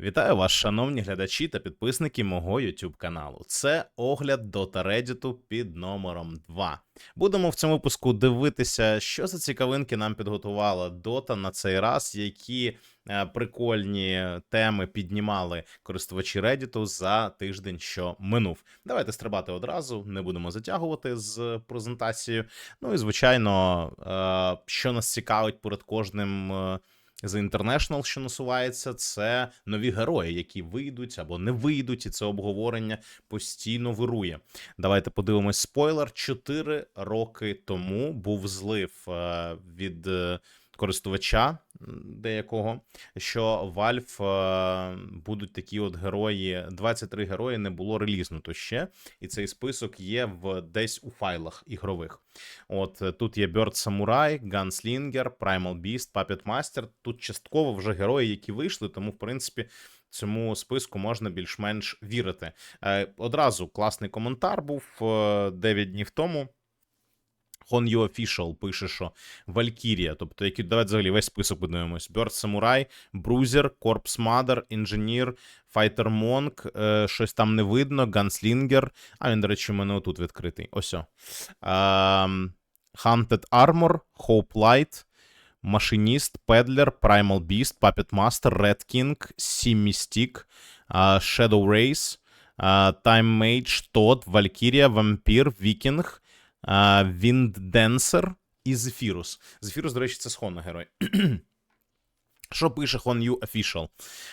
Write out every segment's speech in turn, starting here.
Вітаю вас, шановні глядачі та підписники мого YouTube каналу. Це огляд Dota Reddit під номером 2. Будемо в цьому випуску дивитися, що за цікавинки нам підготувала Dota на цей раз, які е, прикольні теми піднімали користувачі Reddit за тиждень, що минув. Давайте стрибати одразу, не будемо затягувати з презентацією. Ну і звичайно, е, що нас цікавить перед кожним. The International, що насувається, це нові герої, які вийдуть або не вийдуть, і це обговорення постійно вирує. Давайте подивимось спойлер. Чотири роки тому був злив е, від е, користувача деякого, що Valve е, будуть такі от герої. 23 герої не було релізнуто ще, і цей список є в десь у файлах ігрових. От е, тут є Bird Samurai, Gunslinger, Primal Beast, Puppet Master. Тут частково вже герої, які вийшли, тому в принципі. Цьому списку можна більш-менш вірити. Е, одразу класний коментар був е, 9 днів тому. Honyu Official пише, що Valkyria, тобто взагалі весь Bird Samurai, Bruiser, Corpse Mother, Engineer, Fighter Monk, е, щось там не видно, Gunslinger. А він, до речі, у мене отут відкритий. Ем, Hunted Armor, Hope Light, Машиніст, Peddler, Primal Beast, Puppet Master, Red King, Sea Mystic, е, Shadow Race, е, Time Mage, Todd, Valkyria, Vampir, Viking, Dancer і Зефірус. Зефірус, до речі, це схонна герой. Що пише Honyu Official?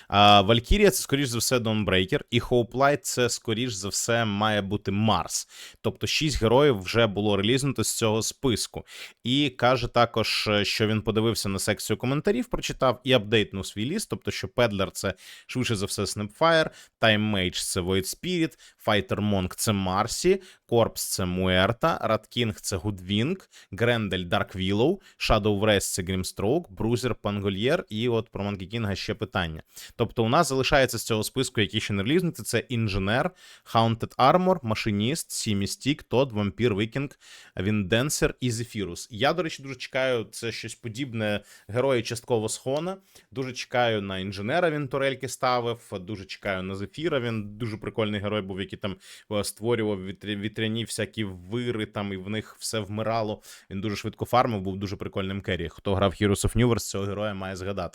А, Valkyria це, скоріш за все, Dawnbreaker, і Light це, скоріш за все, має бути Марс. Тобто, шість героїв вже було релізнуто з цього списку. І каже також, е, що він подивився на секцію коментарів, прочитав і апдейтнув свій ліст. Тобто, що Педлер це швидше за все Snapfire, Time Mage це Void Spirit, Fighter Monk це Марсі, Корпс це Муерта, Радкінг це Гудвінг, Грендель Dark Willow, Shadow це Grimstroke, Брузер Пангольєр, і от про Monkey King ще питання. Тобто, у нас залишається з цього списку, які ще не релізнуті, це інженер, Haunted Armor, Машиніст, Sea Mystic, Тод, Вампір, Вікінг, Вінденсер і Зефірус. Я, до речі, дуже чекаю це щось подібне герої частково схона. Дуже чекаю на інженера. Він турельки ставив. Дуже чекаю на Зефіра. Він дуже прикольний герой був, який там е, створював вітряні всякі вири, там і в них все вмирало. Він дуже швидко фармив, був дуже прикольним керрі. Хто грав Heroes of New цього героя має згадати.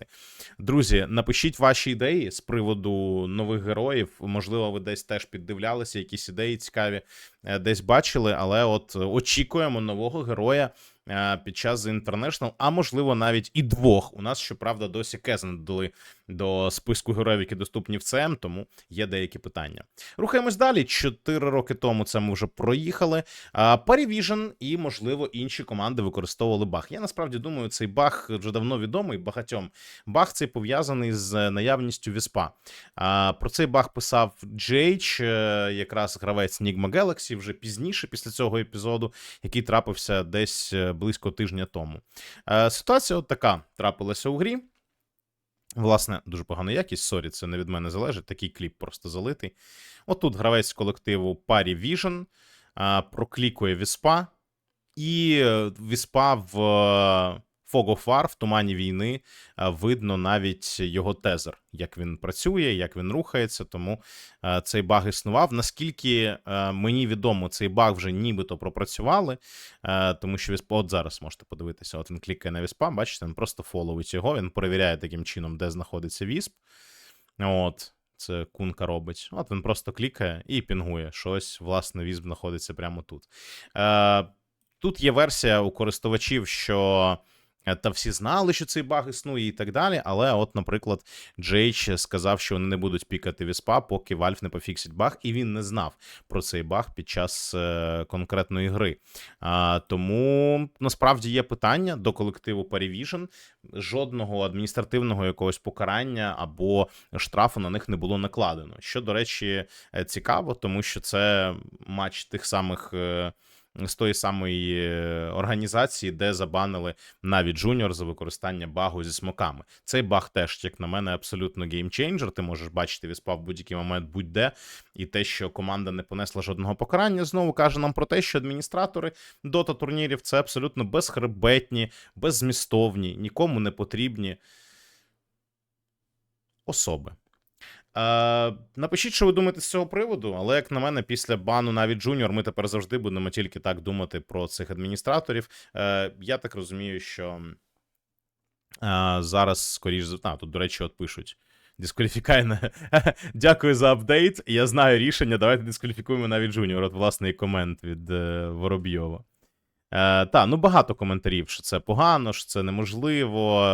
Друзі, напишіть ваші ідеї з приводу нових героїв. Можливо, ви десь теж піддивлялися, якісь ідеї цікаві е, десь бачили, але от очікуємо нового героя е, під час The International, а можливо навіть і двох. У нас, щоправда, досі Кез не додали до списку героїв, які доступні в ЦМ, тому є деякі питання. Рухаємось далі. Чотири роки тому це ми вже проїхали. А, і, можливо, інші команди використовували баг. Я насправді думаю, цей баг вже давно відомий багатьом. Баг цей пов'язаний з наявністю віспа. Про цей баг писав GH, е, якраз гравець Nigma Galaxy, вже пізніше, після цього епізоду, який трапився десь е, близько тижня тому. Е, Ситуація от така трапилася у грі. Власне, дуже погана якість, сорі, це не від мене залежить. Такий кліп просто залитий. Отут гравець колективу Party Vision а, проклікує віспа, і е, віспа в War, в тумані війни, е, видно навіть його тезер, як він працює, як він рухається. Тому е, цей баг існував. Наскільки е, мені відомо, цей баг вже нібито пропрацювали, тому що віспа, от зараз можете подивитися, от він клікає на віспа, бачите, він просто фоловить його, він перевіряє таким чином, де знаходиться вісп. От. Це кунка робить. От він просто клікає і пінгує щось, власне, візб знаходиться прямо тут. Е, тут є версія у користувачів, що та всі знали, що цей баг існує і так далі. Але, от, наприклад, JH сказав, що вони не будуть пікати віспа, поки Valve не пофіксить баг, і він не знав про цей баг під час е, конкретної гри. А, тому насправді є питання до колективу Parivision. Жодного адміністративного якогось покарання або штрафу на них не було накладено. Що, до речі, е, цікаво, тому що це матч тих самих. е, З тої самої е, організації, де забанили навіть Junior за використання багу зі смоками. Цей баг теж, як на мене, абсолютно геймчейнджер. Ти можеш бачити віспа в будь-який момент будь-де. І те, що команда не понесла жодного покарання, знову каже нам про те, що адміністратори дота турнірів це абсолютно безхребетні, беззмістовні, нікому не потрібні особи. Е, напишіть, що ви думаєте з цього приводу, але як на мене, після бану навіть Джуніор, ми тепер завжди будемо тільки так думати про цих адміністраторів. Е, я так розумію, що е, зараз, скоріш а, тут, до речі, от пишуть. Дискваліфікайна. Дякую за апдейт. Я знаю рішення. Давайте дискваліфікуємо навіть Джуніор. От власний комент від е, Воробйова. Е, та, ну багато коментарів, що це погано, що це неможливо.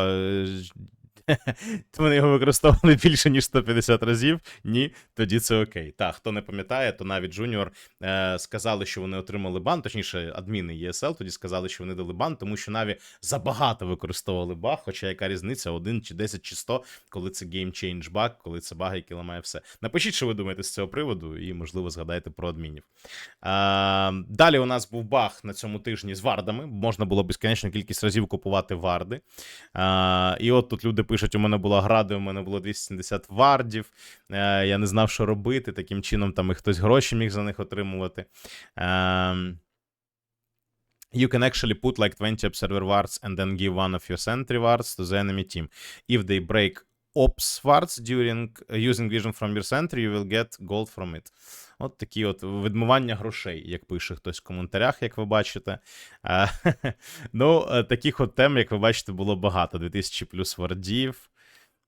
Вони його використовували більше, ніж 150 разів. Ні, тоді це окей. Так, хто не пам'ятає, то навіть Junior е, сказали, що вони отримали бан, точніше, адміни ESL тоді сказали, що вони дали бан, тому що Наві забагато використовували баг, хоча яка різниця, 1 чи 10 чи 100, коли це change баг, коли це баг, який ламає все. Напишіть, що ви думаєте з цього приводу, і, можливо, згадайте про адмінів. Е, далі у нас був баг на цьому тижні з вардами. Можна було безконечну кількість разів купувати варди. Е, і от тут люди пишуть: у мене була града, у мене було 270 вардів. Е, я не знав, що робити. Таким чином, там і хтось гроші міг за них отримувати. Е, You can actually put like 20 observer wards and then give one of your sentry wards to the enemy team. If they break ops wards during uh, using vision from your center, you will get gold from it. От такі от відмивання грошей, як пише хтось в коментарях, як ви бачите. Е, ну, е, таких от тем, як ви бачите, було багато. 2000 плюс вардів.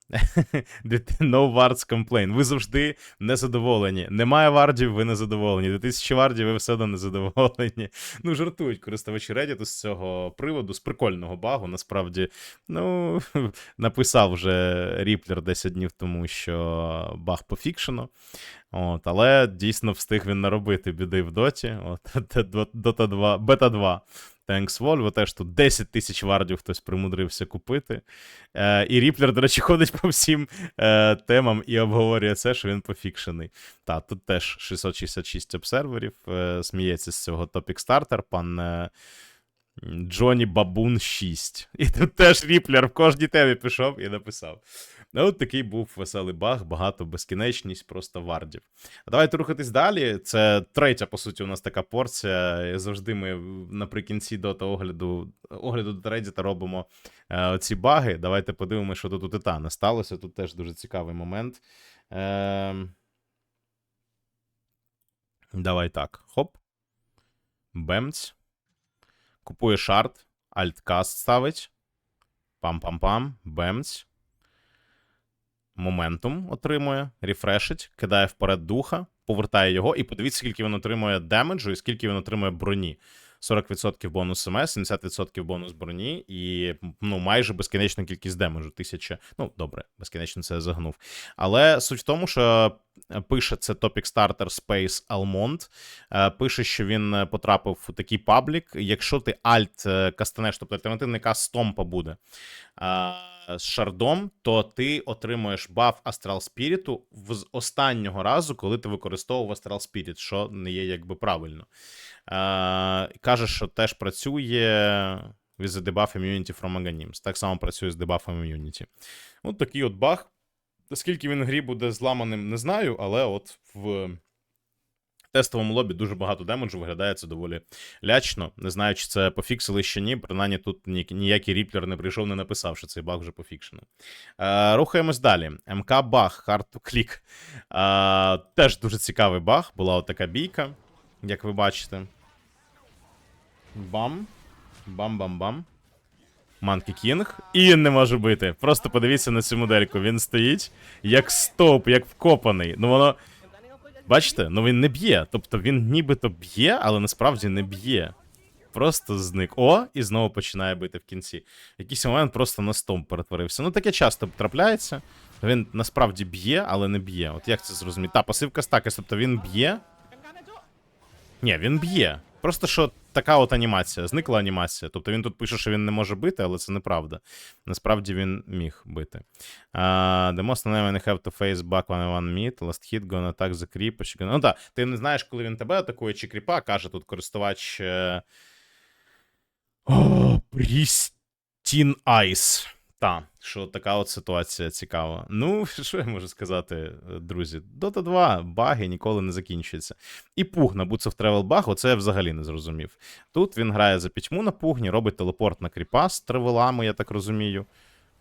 No wards complain. Ви завжди незадоволені. Немає вардів, ви незадоволені. 2000 вардів, ви все одно незадоволені. Ну, жартують користувачі Reddit з цього приводу, з прикольного багу. Насправді, ну, написав вже Ріплер 10 днів тому, що баг пофікшено. От, але дійсно встиг він наробити біди в доті. От, Dota 2, Бета 2. Thanks Volvo, теж тут 10 тисяч вардів хтось примудрився купити. Е, І Ріплер, до речі, ходить по всім е, темам і обговорює це, що він пофікшений. Так, тут теж 666 обсерверів. Е, сміється з цього Topic Starter, пан. Е, Джоні Бабун 6. І тут теж Ріплер в кожній темі пішов і написав. Ну, от такий був веселий баг, багато безкінечність, просто вардів. Давайте рухатись далі. Це третя, по суті, у нас така порція. Завжди ми наприкінці дота огляду огляду до Reddit робимо е, ці баги. Давайте подивимося, що тут у Титана сталося. Тут теж дуже цікавий момент. Е, Давай так. Хоп. Бемць. Купує шарт, альткаст ставить. Пам-пам-пам, бемць. Моментум отримує, рефрешить, кидає вперед духа, повертає його, і подивіться, скільки він отримує демеджу і скільки він отримує броні. 40% бонус СМС, 70% бонус броні, і ну, майже безкінечна кількість демеджу. Тисяча. Ну, добре, безкінечно це загнув. Але суть в тому, що пише це Topic Starter Space Almond. Пише, що він потрапив у такий паблік. Якщо ти альт кастанеш, тобто альтернативний каст стомпа буде з шардом, то ти отримуєш баф Astral Spirit з останнього разу, коли ти використовував Astral Spirit, що не є якби правильно. Каже, що теж працює with the debuff immunity from Aghanims. Так само працює з дебафом immunity. От такий от баг. Скільки він в грі буде зламаним, не знаю, але от в тестовому лобі дуже багато демеджу виглядає це доволі лячно. Не знаю, чи це пофіксили ще ні. Принаймні тут ніякий ріплер не прийшов, не написав, що цей баг вже пофікшений. Е, Рухаємось далі. МК баг, hard to. Е, теж дуже цікавий баг. Була от така бійка, як ви бачите. Бам. Бам-бам-бам. Манкі Кінг. І не може бити. Просто подивіться на цю модельку. Він стоїть як стоп, як вкопаний. Ну воно. Бачите, ну він не б'є. Тобто він нібито б'є, але насправді не б'є. Просто зник. О, і знову починає бити в кінці. Якийсь момент просто на стомп перетворився. Ну таке часто трапляється. Він насправді б'є, але не б'є. От як це зрозуміти? Та, пасивка стакес, тобто він б'є. Ні, він б'є. Просто що така от анімація, зникла анімація. Тобто він тут пише, що він не може бити, але це неправда. Насправді він міг бити. Uh, the most annoying have to face back when one meet, last hit, gonna attack the creep. Ну так, ти не знаєш, коли він тебе атакує, чи кріпа, каже тут користувач. Прістін Айс. Та, що така от ситуація цікава. Ну, що я можу сказати, друзі? Dota 2 баги ніколи не закінчуються. І пуг на of Travel баг, оце я взагалі не зрозумів. Тут він грає за пітьму на пугні, робить телепорт на кріпа з тревелами, я так розумію.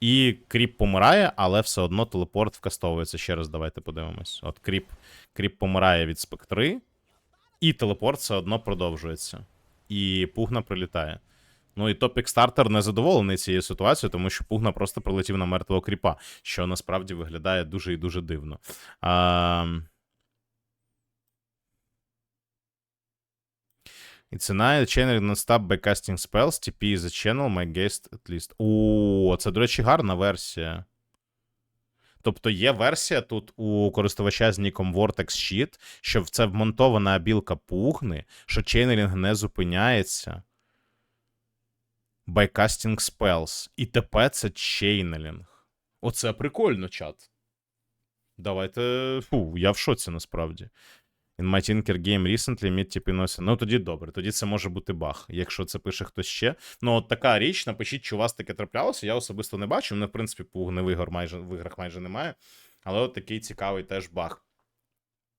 І кріп помирає, але все одно телепорт вкастовується. Ще раз давайте подивимось. От кріп, кріп помирає від спектри, і телепорт все одно продовжується. І пугна прилітає. Ну і топік стартер не задоволений цією ситуацією, тому що пугна просто прилетів на мертвого кріпа, що насправді виглядає дуже і дуже дивно. А... A night channel non-stop casting spells. TP is a channel, my guest at least. О, це, до речі, гарна версія. Тобто є версія тут у користувача з ніком Vortex Sheet, що це вмонтована абілка пугни, що чейнелінг не зупиняється. By casting spells. І ТП це чейнелінг. Оце прикольно, чат. Давайте. Фу, я в шоці насправді. In my Tinker game recently mid носить. Ну тоді добре, тоді це може бути баг, якщо це пише хтось ще. Ну, от така річ, напишіть, чи у вас таке траплялося. Я особисто не бачив. Ну, в принципі, пугни в майже в іграх майже немає. Але от такий цікавий теж баг.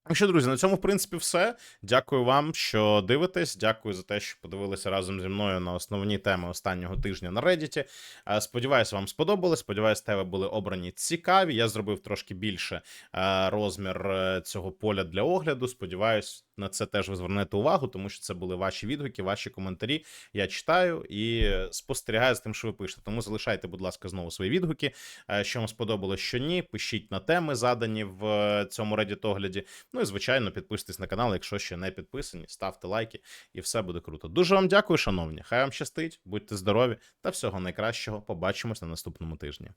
Ну що, друзі, на цьому, в принципі, все. Дякую вам, що дивитесь. Дякую за те, що подивилися разом зі мною на основні теми останнього тижня на Reddit. Сподіваюсь, Сподіваюся, вам сподобалось. Сподіваюсь, теми були обрані цікаві. Я зробив трошки більше е, розмір е, цього поля для огляду. Сподіваюсь, на це теж ви звернете увагу, тому що це були ваші відгуки, ваші коментарі. Я читаю і спостерігаю за тим, що ви пишете. Тому залишайте, будь ласка, знову свої відгуки. Е, Що вам сподобалось, що ні. Пишіть на теми, задані в е, цьому Reddit огляді. Ну і звичайно, підписуйтесь на канал, якщо ще не підписані, ставте лайки, і все буде круто. Дуже вам дякую, шановні. Хай вам щастить, будьте здорові та всього найкращого. Побачимось на наступному тижні.